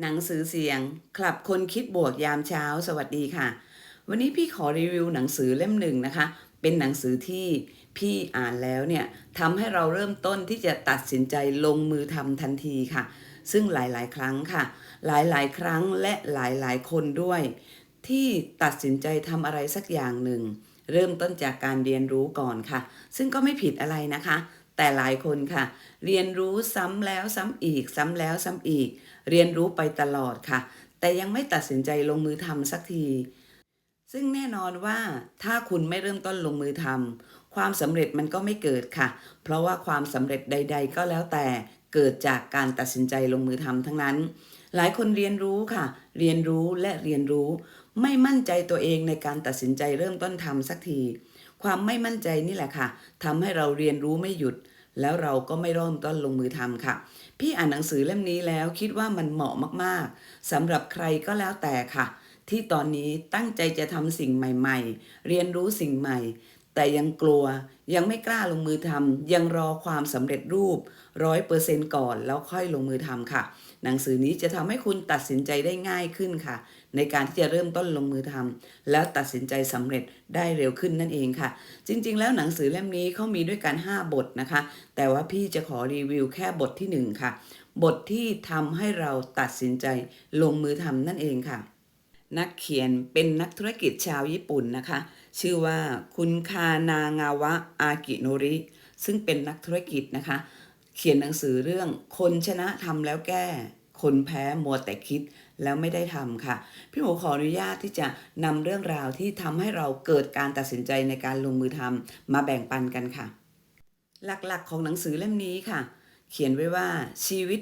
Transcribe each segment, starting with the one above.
หนังสือเสียงคลับคนคิดบวกยามเช้า สวัสดีค่ะ วันนี้พี่ขอรีวิวหนังสือเล่มหนึ่งนะคะ เป็นหนังสือที่พี่อ่านแล้วเนี่ยทำให้เราเริ่มต้นที่จะตัดสินใจลงมือทำทันทีค่ะ ซึ่งหลายๆ ครั้งค่ะ หลายๆ ครั้งและหลายๆ คนด้วย ที่ตัดสินใจทำอะไรสักอย่างหนึ่ง เริ่มต้นจากการเรียนรู้ก่อนค่ะ ซึ่งก็ไม่ผิดอะไรนะคะแต่หลายคนค่ะ เรียนรู้ซ้ำแล้วซ้ำอีก ซ้ำแล้วซ้ำอีก เรียนรู้ไปตลอดค่ะ แต่ยังไม่ตัดสินใจลงมือทำสักที ซึ่งแน่นอนว่าถ้าคุณไม่เริ่มต้นลงมือทำความสำเร็จมันก็ไม่เกิดค่ะ เพราะว่าความสำเร็จใด ๆ ก็แล้วแต่เกิดจากการตัดสินใจลงมือทำทั้งนั้น หลายคนเรียนรู้ค่ะ เรียนรู้และเรียนรู้ ไม่มั่นใจตัวเองในการตัดสินใจเริ่มต้นทำสักที ความไม่มั่นใจนี่แหละค่ะทำให้เราเรียนรู้ไม่หยุด แล้วเราก็ไม่เริ่มต้นลงมือทำค่ะ พี่อ่านหนังสือเล่มนี้แล้วคิดว่ามันเหมาะมากๆสำหรับใครก็แล้วแต่ค่ะ ที่ตอนนี้ตั้งใจจะทำสิ่งใหม่ๆ เรียนรู้สิ่งใหม่ แต่ยังกลัวยังไม่กล้าลงมือทำยังรอความสำเร็จรูปร้อยเปอร์เซนต์ก่อนแล้วค่อยลงมือทำค่ะ หนังสือนี้จะทำให้คุณตัดสินใจได้ง่ายขึ้นค่ะ ในการที่จะเริ่มต้นลงมือทำแล้วตัดสินใจสำเร็จได้เร็วขึ้นนั่นเองค่ะ จริง ๆ แล้วหนังสือเล่มนี้เขามีด้วยกัน 5 บทนะคะ แต่ว่าพี่จะขอรีวิวแค่บทที่ 1 ค่ะ บทที่ทำให้เราตัดสินใจลงมือทำนั่นเองค่ะ นักเขียนเป็นนักธุรกิจชาวญี่ปุ่นนะคะ ชื่อว่าคุณคานางาวะอากิโนริ ซึ่งเป็นนักธุรกิจนะคะ เขียนหนังสือเรื่องคนชนะทำแล้วแก้ คนแพ้มัวแต่คิด แล้วไม่ได้ทำค่ะ พี่หมูขออนุญาตที่จะนำเรื่องราวที่ทำให้เราเกิดการตัดสินใจในการลงมือทำมาแบ่งปันกันค่ะ หลักๆของหนังสือเล่มนี้ค่ะ เขียนไว้ว่าชีวิต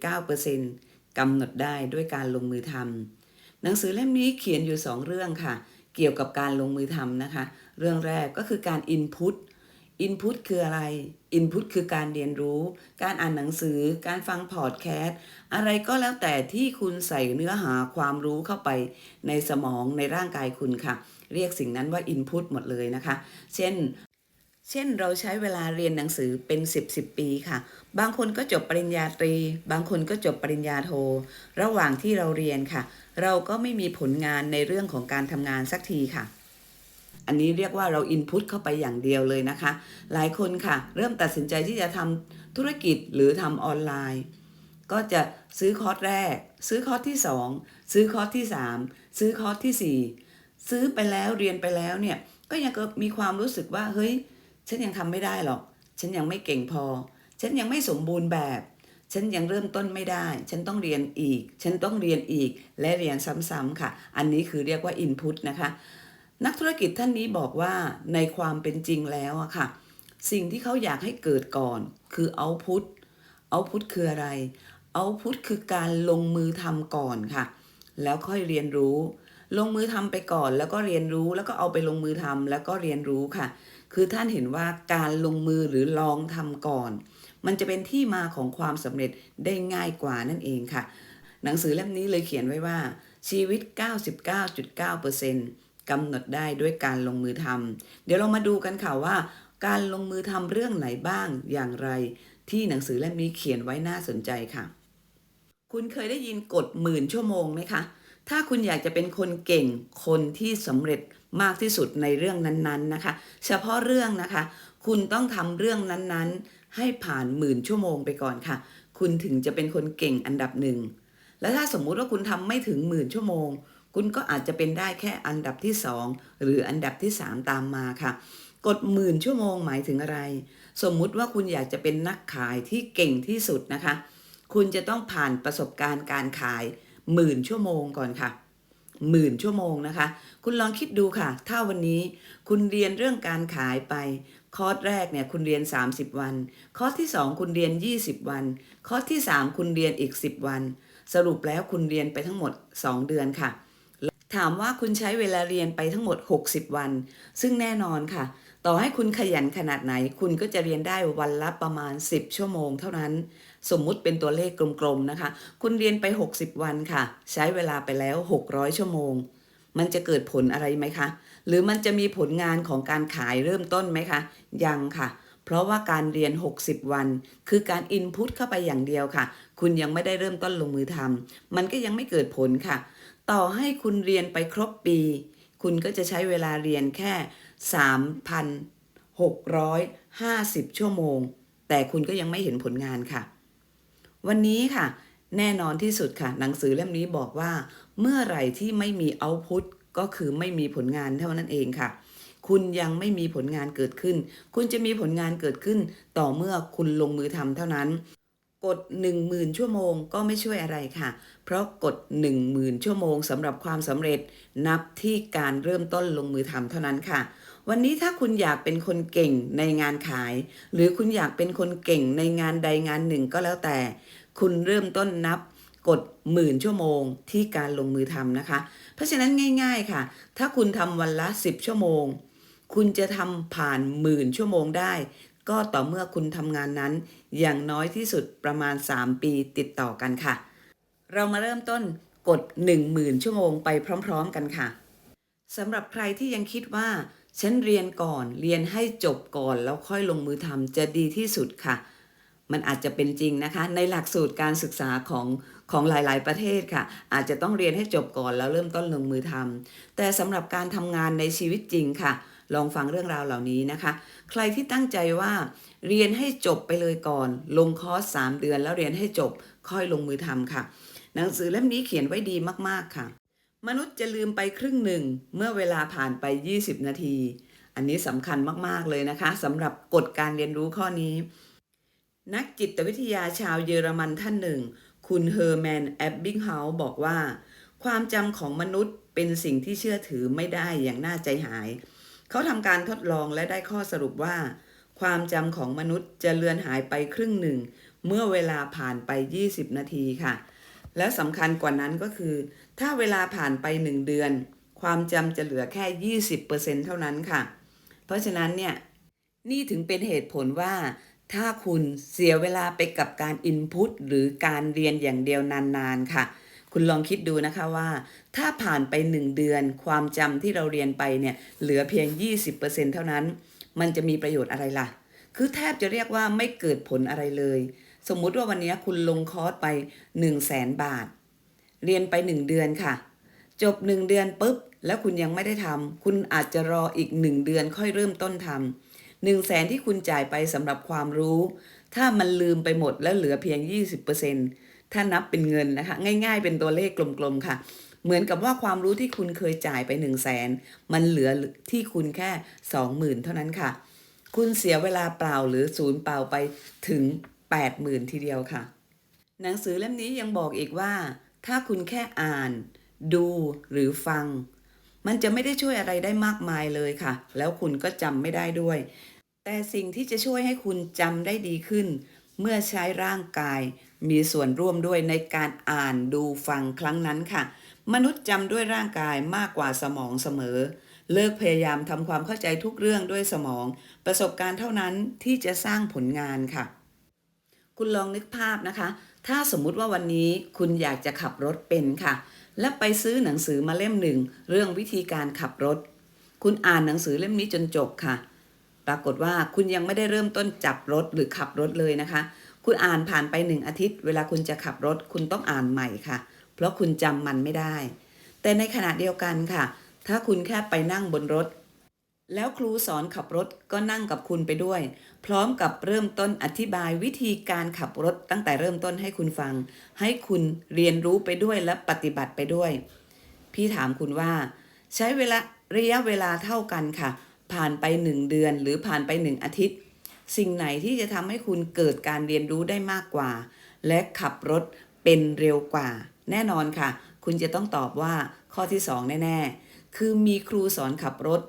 99.9%กำหนดได้ด้วยการลงมือทำหนังสือเล่มนี้เขียนอยู่ 2 เรื่องค่ะ เกี่ยวกับการลงมือทำนะคะ เรื่องแรกก็คือการ Input Input คืออะไร Input คือการเรียนรู้ การอ่านหนังสือ การฟังพอดแคสต์ อะไรก็แล้วแต่ที่คุณใส่เนื้อหาความรู้เข้าไปในสมองในร่างกายคุณค่ะ เรียกสิ่งนั้นว่า Input หมดเลยนะคะ เช่น เช่นเราใช้เวลาเรียนหนังสือเป็น 10 10ปีค่ะ บางคนก็จบปริญญาตรี บางคนก็จบปริญญาโท ระหว่างที่เราเรียนค่ะ เราก็ไม่มีผลงานในเรื่องของการทำงานสักทีค่ะ อันนี้เรียกว่าเราอินพุตเข้าไปอย่างเดียวเลยนะคะ หลายคนค่ะ เริ่มตัดสินใจที่จะทำธุรกิจหรือทำออนไลน์ ก็จะซื้อคอร์สแรก ซื้อคอร์สที่ 2 ซื้อคอร์สที่ 3 ซื้อคอร์สที่ 4 ซื้อไปแล้วเรียนไปแล้วเนี่ยก็ยังมีความรู้สึกว่าเฮ้ย ฉันยังทำไม่ได้หรอก ฉันยังไม่เก่งพอ ฉันยังไม่สมบูรณ์แบบ ฉันยังเริ่มต้นไม่ได้ ฉันต้องเรียนอีก ฉันต้องเรียนอีกและเรียนซ้ำๆค่ะ อันนี้คือเรียกว่า Input นะคะ นักธุรกิจท่านนี้บอกว่าในความเป็นจริงแล้วอะค่ะ สิ่งที่เขาอยากให้เกิดก่อนคือ Output Output คืออะไร Output คือการลงมือทำก่อนค่ะ แล้วค่อยเรียนรู้ ลงมือทำไปก่อนแล้วก็เรียนรู้แล้วก็เอาไปลงมือทำแล้วก็เรียนรู้ค่ะ คือท่านเห็นว่าการลงมือหรือลองทำก่อน มันจะเป็นที่มาของความสำเร็จได้ง่ายกว่านั่นเองค่ะ หนังสือเล่มนี้เลยเขียนไว้ว่าชีวิต 99.9% กำหนดได้ด้วยการลงมือทำเดี๋ยวเรามาดูกันค่ะว่า การลงมือทำเรื่องไหนบ้างอย่างไร ที่หนังสือเล่มนี้เขียนไว้น่าสนใจค่ะ คุณเคยได้ยินกฎหมื่นชั่วโมงไหมคะ ถ้าคุณอยากจะเป็นคนเก่งคนที่สำเร็จมากที่สุดในเรื่องนั้นๆนะคะ เฉพาะเรื่องนะคะ คุณต้องทำเรื่องนั้นๆ ให้ผ่านหมื่นชั่วโมงไปก่อนค่ะ คุณถึงจะเป็นคนเก่งอันดับหนึ่งและถ้าสมมุติว่าคุณทำไม่ถึงหมื่นชั่วโมง คุณก็อาจจะเป็นได้แค่อันดับที่สองหรืออันดับที่สามตามมาค่ะกฎหมื่นชั่วโมงหมายถึงอะไร สมมุติว่าคุณอยากจะเป็นนักขายที่เก่งที่สุดนะคะ คุณจะต้องผ่านประสบการณ์การขายหมื่นชั่วโมงก่อนค่ะหมื่นชั่วโมงนะคะ คุณลองคิดดูค่ะ ถ้าวันนี้คุณเรียนเรื่องการขายไป คอร์สแรกเนี่ยคุณเรียน 30 วัน คอร์สที่ 2 คุณเรียน 20 วัน คอร์สที่ 3 คุณเรียนอีก 10 วัน สรุปแล้วคุณเรียนไปทั้งหมด 2 เดือนค่ะ ถามว่าคุณใช้เวลาเรียนไปทั้งหมด 60 วัน ซึ่งแน่นอนค่ะ ต่อให้คุณขยันขนาดไหน คุณก็จะเรียนได้วันละประมาณ 10 ชั่วโมงเท่านั้น สมมุติเป็นตัวเลขกลมๆนะคะ คุณเรียนไป 60 วันค่ะ ใช้เวลาไปแล้ว 600 ชั่วโมง มันจะเกิดผลอะไรไหมคะ หรือมันจะมีผลงานของการขายเริ่มต้นไหมคะ ยังค่ะเพเพราะว่าการเรียน 60 วัน คือการอินพุตเข้าไปอย่างเดียวค่ะ คุณยังไม่ได้เริ่มต้นลงมือทำมันก็ยังไม่เกิดผลค่ะ ต่อให้คุณเรียนไปครบปี คุณก็จะใช้เวลาเรียนแค่ 3,650 ชั่วโมง แต่คุณก็ยังไม่เห็นผลงานค่ะ วันนี้ค่ะ แน่นอนที่สุดค่ะ หนังสือเล่มนี้บอกว่า เมื่อไหร่ที่ไม่มีเอาพุตก็คือไม่มีผลงานเท่านั้นเองค่ะ คุณยังไม่มีผลงานเกิดขึ้น คุณจะมีผลงานเกิดขึ้น ต่อเมื่อคุณลงมือทำเท่านั้น กด 10,000 ชั่วโมงก็ไม่ช่วยอะไรค่ะ เพราะกด 10,000 ชั่วโมงสำหรับความสำเร็จนับที่การเริ่มต้นลงมือทำเท่านั้นค่ะ วันนี้ถ้าคุณอยากเป็นคนเก่งในงานขาย หรือคุณอยากเป็นคนเก่งในงานใดงานหนึ่งก็แล้วแต่ คุณเริ่มต้นนับกดหมื่นชั่วโมงที่การลงมือทำนะคะ เพราะฉะนั้นง่าย ๆค่ะ ถ้าคุณทำวันละ 10 ชั่วโมง คุณจะทำผ่านหมื่นชั่วโมงได้ ก็ต่อเมื่อคุณทำงานนั้น อย่างน้อยที่สุดประมาณ 3 ปีติดต่อกันค่ะ เรามาเริ่มต้นกด 10,000 ชั่วโมงไปพร้อม ๆ กันค่ะสำหรับใครที่ยังคิดว่า ฉันเรียนก่อนเรียนให้จบก่อนแล้วค่อยลงมือทำจะดีที่สุดค่ะ มันอาจจะเป็นจริงนะคะ ในหลักสูตรการศึกษาของ ของหลาย ๆ ประเทศค่ะ อาจจะต้องเรียนให้จบก่อนแล้วเริ่มต้นลงมือทำแต่สำหรับการทำงานในชีวิตจริงค่ะ ลองฟังเรื่องราวเหล่านี้นะคะ ใครที่ตั้งใจว่าเรียนให้จบไปเลยก่อน ลงคอร์ส3เดือนแล้วเรียนให้จบค่อยลงมือทำค่ะ หนังสือเล่มนี้เขียนไว้ดีมากๆค่ะ มนุษย์จะลืมไปครึ่งหนึ่งเมื่อเวลาผ่านไป 20 นาที อันนี้สำคัญมากๆเลยนะคะสำหรับกฎการเรียนรู้ข้อนี้ นักจิตวิทยาชาวเยอรมันท่านหนึ่ง คุณเฮอร์แมนแอบบิงเฮาบอกว่า ความจำของมนุษย์เป็นสิ่งที่เชื่อถือไม่ได้อย่างน่าใจหาย เขาทำการทดลองและได้ข้อสรุปว่า ความจำของมนุษย์จะเลือนหายไปครึ่งหนึ่ง เมื่อเวลาผ่านไป 20 นาทีค่ะ และสำคัญกว่านั้นก็คือ ถ้าเวลาผ่านไป 1 เดือน ความจำจะเหลือแค่ 20%เท่านั้นค่ะ เพราะฉะนั้นเนี่ยนี่ถึงเป็นเหตุผลว่า ถ้าคุณเสียเวลาไปกับการอินพุตหรือการเรียนอย่างเดียวนานๆค่ะ คุณลองคิดดูนะคะว่า ถ้าผ่านไป 1 เดือน ความจำที่เราเรียนไปเนี่ยเหลือเพียง 20%เท่านั้น มันจะมีประโยชน์อะไรล่ะ คือแทบจะเรียกว่าไม่เกิดผลอะไรเลย สมมุติว่าวันนี้คุณลงคอร์สไป 1 0 0 0 0แสนบาท เรียนไป 1 เดือนค่ะ จบ 1 เดือนปุ๊บ แล้วคุณยังไม่ได้ทำคุณอาจจะรออีก 1 เดือนค่อยเริ่มต้นทำ หนึ่งแสนที่คุณจ่ายไปสำหรับความรู้ ถ้ามันลืมไปหมดแล้วเหลือเพียง 20%ถ้านับเป็นเงินนะคะ ง่ายๆ เป็นตัวเลขกลมๆค่ะ เหมือนกับว่าความรู้ที่คุณเคยจ่ายไป 1 0 0 0 0แสนมันเหลือที่คุณแค่ 20,000 เท่านั้นค่ะ คุณเสียเวลาเปล่าหรือศูนย์เปล่าไปถึง 80,000 ทีเดียวค่ะ หนังสือเล่มนี้ยังบอกอีกว่า ถ้าคุณแค่อ่าน ดูหรือฟังมันจะไม่ได้ช่วยอะไรได้มากมายเลยค่ะ แล้วคุณก็จำไม่ได้ด้วย แต่สิ่งที่จะช่วยให้คุณจำได้ดีขึ้น เมื่อใช้ร่างกายมีส่วนร่วมด้วยในการอ่านดูฟังครั้งนั้นค่ะ มนุษย์จำด้วยร่างกายมากกว่าสมองเสมอ เลิกพยายามทำความเข้าใจทุกเรื่องด้วยสมอง ประสบการณ์เท่านั้นที่จะสร้างผลงานค่ะ คุณลองนึกภาพนะคะ ถ้าสมมุติว่าวันนี้คุณอยากจะขับรถเป็นค่ะ และไปซื้อหนังสือมาเล่มหนึ่ง เรื่องวิธีการขับรถ คุณอ่านหนังสือเล่มนี้จนจบค่ะ ปรากฏว่าคุณยังไม่ได้เริ่มต้นจับรถหรือขับรถเลยนะคะ คุณอ่านผ่านไปหนึ่งอาทิตย์ เวลาคุณจะขับรถ คุณต้องอ่านใหม่ค่ะ เพราะคุณจำมันไม่ได้ แต่ในขณะเดียวกันค่ะ ถ้าคุณแค่ไปนั่งบนรถ แล้วครูสอนขับรถก็นั่งกับคุณไปด้วย พร้อมกับเริ่มต้นอธิบายวิธีการขับรถตั้งแต่เริ่มต้นให้คุณฟัง ให้คุณเรียนรู้ไปด้วยและปฏิบัติไปด้วย พี่ถามคุณว่า ใช้เวลาระยะเวลาเท่ากันค่ะ ผ่านไปหนึ่งเดือนหรือผ่านไปหนึ่งอาทิตย์ สิ่งไหนที่จะทำให้คุณเกิดการเรียนรู้ได้มากกว่า และขับรถเป็นเร็วกว่า แน่นอนค่ะ คุณจะต้องตอบว่าข้อที่สองแน่ ๆ คือมีครูสอนขับรถ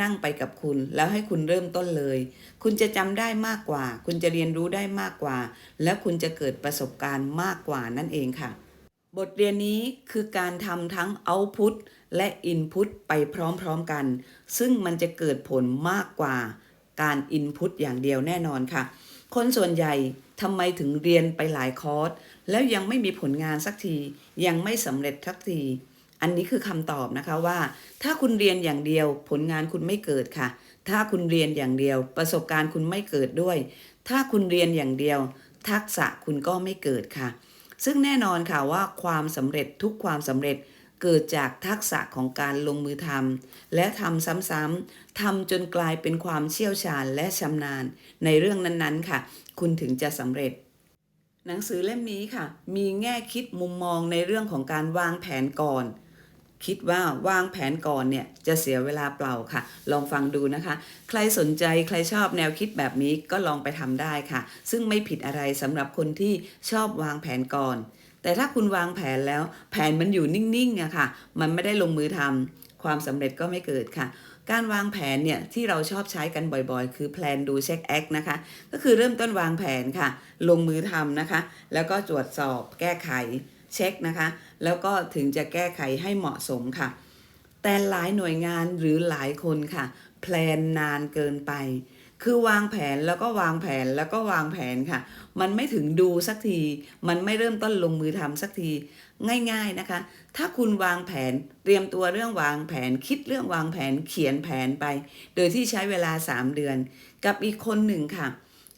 นั่งไปกับคุณแล้วให้คุณเริ่มต้นเลย คุณจะจำได้มากกว่า คุณจะเรียนรู้ได้มากกว่า และคุณจะเกิดประสบการณ์มากกว่านั่นเองค่ะ บทเรียนนี้คือการทำทั้ง output และ input ไปพร้อมๆกัน ซึ่งมันจะเกิดผลมากกว่าการ input อย่างเดียวแน่นอนค่ะ คนส่วนใหญ่ทำไมถึงเรียนไปหลายคอร์สแล้วยังไม่มีผลงานสักที ยังไม่สำเร็จสักที อันนี้คือคำตอบนะคะว่า ถ้าคุณเรียนอย่างเดียวผลงานคุณไม่เกิดค่ะ ถ้าคุณเรียนอย่างเดียว ประสบการณ์คุณไม่เกิดด้วย ถ้าคุณเรียนอย่างเดียว ทักษะคุณก็ไม่เกิดค่ะ ซึ่งแน่นอนค่ะว่าความสำเร็จทุกความสำเร็จเกิดจากทักษะของการลงมือทำและทำซ้ำๆทำจนกลายเป็นความเชี่ยวชาญและชำนาญ ในเรื่องนั้นๆค่ะ คุณถึงจะสำเร็จ หนังสือเล่มนี้ค่ะ มีแง่คิดมุมมองในเรื่องของการวางแผนก่อน คิดว่าวางแผนก่อนเนี่ยจะเสียเวลาเปล่าค่ะ ลองฟังดูนะคะ ใครสนใจใครชอบแนวคิดแบบนี้ก็ลองไปทำได้ค่ะ ซึ่งไม่ผิดอะไรสำหรับคนที่ชอบวางแผนก่อน แต่ถ้าคุณวางแผนแล้ว แผนมันอยู่นิ่งๆอะค่ะ มันไม่ได้ลงมือทำความสำเร็จก็ไม่เกิดค่ะการวางแผนเนี่ยที่เราชอบใช้กันบ่อยๆ คือแพลนดูเช็คแอคนะคะ ก็คือเริ่มต้นวางแผนค่ะ ลงมือทำนะคะ แล้วก็ตรวจสอบแก้ไข เช็คนะคะ แล้วก็ถึงจะแก้ไขให้เหมาะสมค่ะ แต่หลายหน่วยงานหรือหลายคนค่ะ แพลนนานเกินไป คือวางแผนแล้วก็วางแผนแล้วก็วางแผนค่ะ มันไม่ถึงดูสักที มันไม่เริ่มต้นลงมือทำสักที ง่ายๆนะคะ ถ้าคุณวางแผนเตรียมตัวเรื่องวางแผน คิดเรื่องวางแผนเขียนแผนไป โดยที่ใช้เวลา 3 เดือน กับอีกคนหนึ่งค่ะ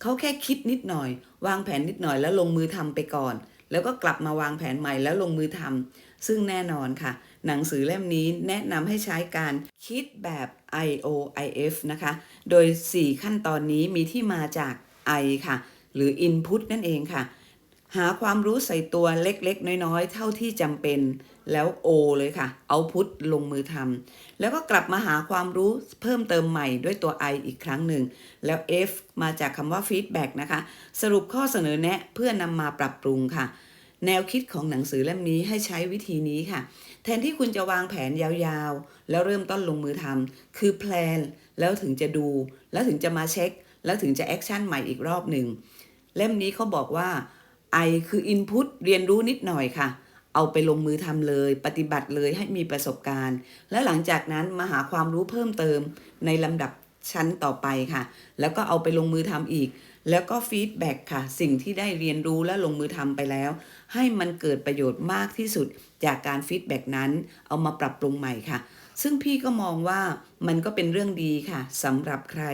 เขาแค่คิดนิดหน่อย วางแผนนิดหน่อยแล้วลงมือทำไปก่อน แล้วก็กลับมาวางแผนใหม่แล้วลงมือทำซึ่งแน่นอนค่ะ หนังสือเล่มนี้แนะนำให้ใช้การคิดแบบ IOIF นะคะ โดย 4 ขั้นตอนนี้มีที่มาจาก I ค่ะ หรือ Input นั่นเองค่ะ หาความรู้ใส่ตัวเล็กๆ น้อยๆ เท่าที่จำเป็น แล้ว O เลยค่ะ เอาพุทลงมือทำแล้วก็กลับมาหาความรู้เพิ่มเติมใหม่ด้วยตัว I อีกครั้งหนึ่ง แล้ว F มาจากคำว่า feedback นะคะ สรุปข้อเสนอแนะเพื่อนำมาปรับปรุงค่ะ แนวคิดของหนังสือเล่มนี้ให้ใช้วิธีนี้ค่ะ แทนที่คุณจะวางแผนยาวๆ แล้วเริ่มต้นลงมือทำคือแพลนแล้วถึงจะดู แล้วถึงจะมาเช็ค แล้วถึงจะแอคชั่นใหม่อีกรอบหนึ่งเล่มนี้เขาบอกว่า I คือ Input เรียนรู้นิดหน่อยค่ะ เอาไปลงมือทำเลย ปฏิบัติเลยให้มีประสบการณ์ และหลังจากนั้นมาหาความรู้เพิ่มเติมในลำดับชั้นต่อไปค่ะ แล้วก็เอาไปลงมือทำอีก แล้วก็ฟีดแบ็กค่ะ สิ่งที่ได้เรียนรู้และลงมือทำไปแล้ว ให้มันเกิดประโยชน์มากที่สุดจากการฟีดแบ็กนั้น เอามาปรับปรุงใหม่ค่ะ ซึ่งพี่ก็มองว่ามันก็เป็นเรื่องดีค่ะสำหรับใคร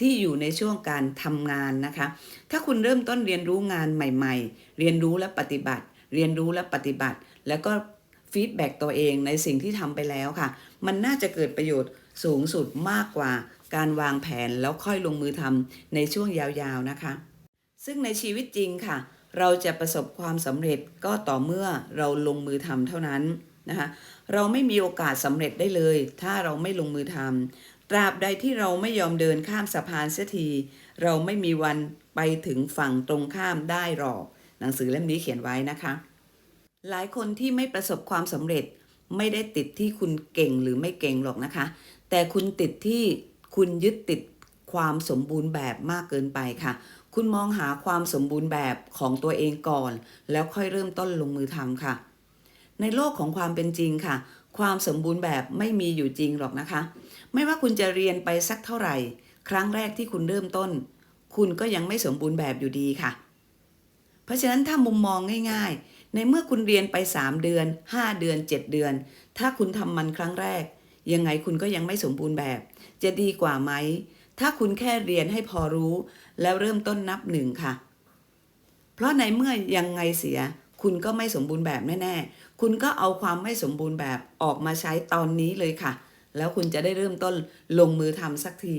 ที่อยู่ในช่วงการทำงานนะคะ ถ้าคุณเริ่มต้นเรียนรู้งานใหม่ๆ เรียนรู้และปฏิบัติ เรียนรู้และปฏิบัติ แล้วก็ฟีดแบ็กตัวเองในสิ่งที่ทำไปแล้วค่ะ มันน่าจะเกิดประโยชน์สูงสุดมากกว่าการวางแผนแล้วค่อยลงมือทำในช่วงยาวๆนะคะ ซึ่งในชีวิตจริงค่ะ เราจะประสบความสำเร็จก็ต่อเมื่อเราลงมือทำเท่านั้น นะคะเราไม่มีโอกาสสำเร็จได้เลย ถ้าเราไม่ลงมือทำตราบใดที่เราไม่ยอมเดินข้ามสะพานเสียที เราไม่มีวันไปถึงฝั่งตรงข้ามได้หรอก หนังสือเล่มนี้เขียนไว้นะคะ หลายคนที่ไม่ประสบความสำเร็จไม่ได้ติดที่คุณเก่งหรือไม่เก่งหรอกนะคะ แต่คุณติดที่คุณยึดติดความสมบูรณ์แบบมากเกินไปค่ะ คุณมองหาความสมบูรณ์แบบของตัวเองก่อน แล้วค่อยเริ่มต้นลงมือทำค่ะ ในโลกของความเป็นจริงค่ะ ความสมบูรณ์แบบไม่มีอยู่จริงหรอกนะคะ ไม่ว่าคุณจะเรียนไปสักเท่าไหร่ ครั้งแรกที่คุณเริ่มต้น คุณก็ยังไม่สมบูรณ์แบบอยู่ดีค่ะ เพราะฉะนั้นถ้ามุมมองง่าย ๆ ในเมื่อคุณเรียนไป 3 เดือน 5 เดือน 7 เดือน ถ้าคุณทำมันครั้งแรก ยังไงคุณก็ยังไม่สมบูรณ์แบบ จะดีกว่าไหม ถ้าคุณแค่เรียนให้พอรู้ แล้วเริ่มต้นนับหนึ่งค่ะ เพราะในเมื่อยังไงเสีย คุณก็ไม่สมบูรณ์แบบแน่ๆ คุณก็เอาความไม่สมบูรณ์แบบออกมาใช้ตอนนี้เลยค่ะ แล้วคุณจะได้เริ่มต้นลงมือทำสักที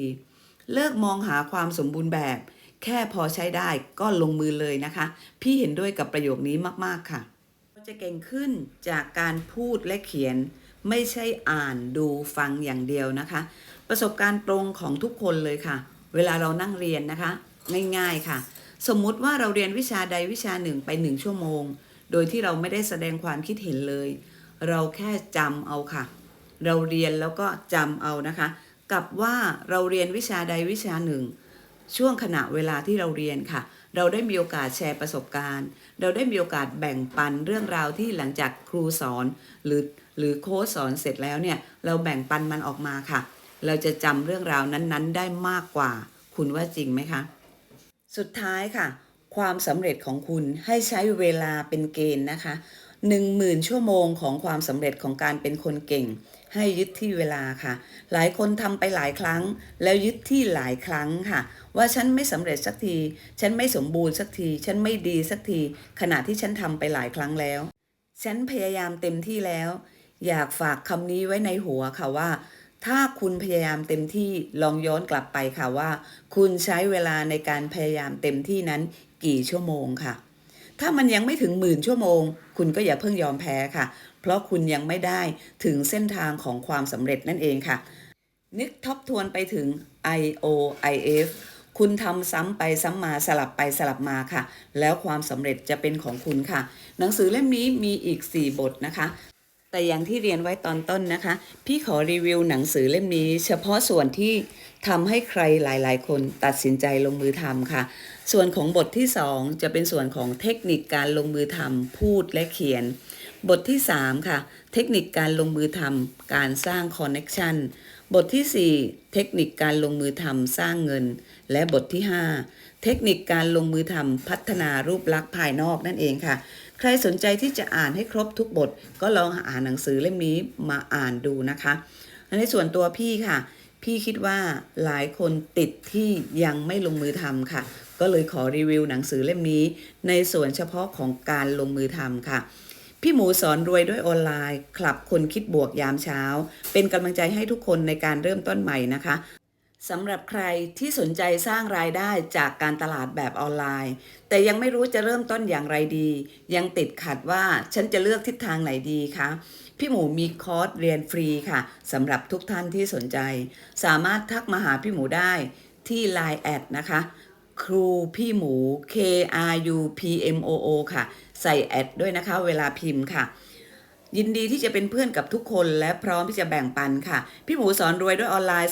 เลิกมองหาความสมบูรณ์แบบ แค่พอใช้ได้ก็ลงมือเลยนะคะ พี่เห็นด้วยกับประโยคนี้มากๆค่ะจะเก่งขึ้นจากการพูดและเขียนไม่ใช่อ่านดูฟังอย่างเดียวนะคะ ประสบการณ์ตรงของทุกคนเลยค่ะ เวลาเรานั่งเรียนนะคะ ง่ายๆค่ะ สมมุติว่าเราเรียนวิชาใดวิชาหนึ่งไปหนึ่งชั่วโมง โดยที่เราไม่ได้แสดงความคิดเห็นเลย เราแค่จำเอาค่ะ เราเรียนแล้วก็จำเอานะคะ กับว่าเราเรียนวิชาใดวิชาหนึ่ง ช่วงขณะเวลาที่เราเรียนค่ะ เราได้มีโอกาสแชร์ประสบการณ์ เราได้มีโอกาสแบ่งปันเรื่องราวที่หลังจากครูสอน หรือหรือโค้ชสอนเสร็จแล้วเนี่ยเราแบ่งปันมันออกมาค่ะ เราจะจำเรื่องราวนั้นๆ ได้มากกว่า คุณว่าจริงไหมคะ สุดท้ายค่ะ ความสำเร็จของคุณให้ใช้เวลาเป็นเกณฑ์นะคะ10,000ชั่วโมงของความสำเร็จของการเป็นคนเก่ง ให้ยึดที่เวลาค่ะ หลายคนทำไปหลายครั้ง แล้วยึดที่หลายครั้งค่ะ ว่าฉันไม่สำเร็จสักที ฉันไม่สมบูรณ์สักที ฉันไม่ดีสักที ขณะที่ฉันทำไปหลายครั้งแล้ว ฉันพยายามเต็มที่แล้ว อยากฝากคำนี้ไว้ในหัวค่ะว่า ถ้าคุณพยายามเต็มที่ลองย้อนกลับไปค่ะว่า คุณใช้เวลาในการพยายามเต็มที่นั้น กี่ชั่วโมงค่ะ ถ้ามันยังไม่ถึงหมื่นชั่วโมง คุณก็อย่าเพิ่งยอมแพ้ค่ะ เพราะคุณยังไม่ได้ถึงเส้นทางของความสำเร็จนั่นเองค่ะ นึกทบทวนไปถึง IOIF คุณทำซ้ำไปซ้ำมาสลับไปสลับมาค่ะ แล้วความสำเร็จจะเป็นของคุณค่ะ หนังสือเล่มนี้มีอีก 4 บทนะคะ แต่อย่างที่เรียนไว้ตอนต้นนะคะ พี่ขอรีวิวหนังสือเล่มนี้ เฉพาะส่วนที่ ทำให้ใครหลายๆ คนตัดสินใจลงมือทำค่ะ ส่วนของบทที่ 2 จะเป็นส่วนของเทคนิคการลงมือทำพูดและเขียน บทที่ 3 ค่ะ เทคนิคการลงมือทำการสร้างคอนเน็ชันบทที่ 4 เทคนิคการลงมือทำสร้างเงิน และบทที่ 5 เทคนิคการลงมือทำพัฒนารูปลักษณ์ภายนอกนั่นเองค่ะ ใครสนใจที่จะอ่านให้ครบทุกบท ก็ลองอ่านหนังสือเล่มนี้มาอ่านดูนะคะ ในส่วนตัวพี่ค่ะ พี่คิดว่าหลายคนติดที่ยังไม่ลงมือทำค่ะ ก็เลยขอรีวิวหนังสือเล่มนี้ ในส่วนเฉพาะของการลงมือทำค่ะ พี่หมูสอนรวยด้วยออนไลน์คลับคนคิดบวกยามเช้า เป็นกำลังใจให้ทุกคนในการเริ่มต้นใหม่นะคะสำหรับใครที่สนใจสร้างรายได้จากการตลาดแบบออนไลน์ แต่ยังไม่รู้จะเริ่มต้นอย่างไรดี ยังติดขัดว่าฉันจะเลือกทิศทางไหนดีคะ พี่หมูมีคอร์สเรียนฟรีค่ะสำหรับทุกท่านที่สนใจ สามารถทักมาหาพี่หมูได้ที่ Line แอดนะคะ ครูพี่หมู K R U P M O O ค่ะ ใส่แอดด้วยนะคะ เวลาพิมพ์ค่ะ ยินดีที่จะเป็นเพื่อนกับทุกคนและพร้อมที่จะแบ่งปันค่ะ พี่หมูสอนรวยด้วยออนไลน์